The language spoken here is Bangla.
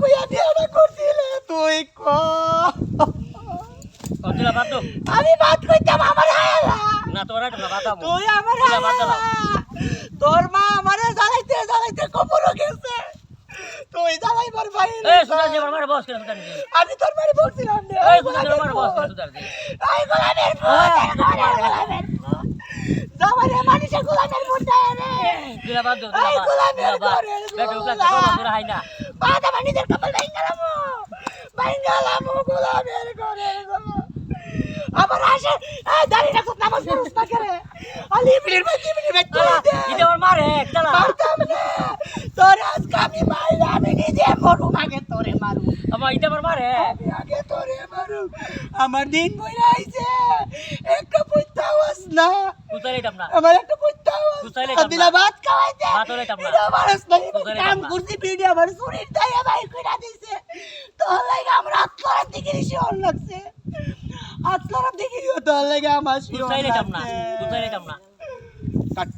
কইয়া বিয়েটা করছিলে তুই ক? কতলা বাদ আমি বাদ কইতাম আমার হায়ালা। না তোমার একটা বাদ তুই আমার হায়ালা। তোর মা আমারে জ্বালাইতে জ্বালাইতে কবরও গেছে। তুই জ্বালাইবার ভাই এই সুদার যে আমার বস করে সুদার দি। আমি তোর বাড়ি বলছিলাম রে। এই সুদার আমার বস করে সুদার দি। এই গোলামের ভূত। জামাইরে মানুষের গোলামের দাও বেটা। তো হাই না। আমার নিজের কপাল ভাঙ্গালামো। ভাঙ্গালামো গোলামের ঘরের গোলাম। আমার আশে এই দাঁড়িয়ে রাখো নামাজ পড়িস না কেরে আলি বিড়ির ভাই বিড়ির ভাই তুই দে। এটা আমার মারে চলা মারতাম তোর আজকে আমি মাইরা আমি নিজে মরুম আগে তোরে মারুম। আমার এটা আমার মারে আগে তোরে মারুম। আমার দিন বইরা আইছে একটা আওয়াজ না। না আমার একটা পয়তা আওয়াজ না। কাম দিলা না। ভাত খাওয়াইতে ভাত হলে না। মানুষ নাই কাম কাম করছি ভিডিও আমার শরীর তাই ভাই কইরা দিছে তোর লাগে আমার আত্মার দিকে শিওর লাগছে আত্মার দিকে লাগে আমার শিওর না লাগছে। না কাট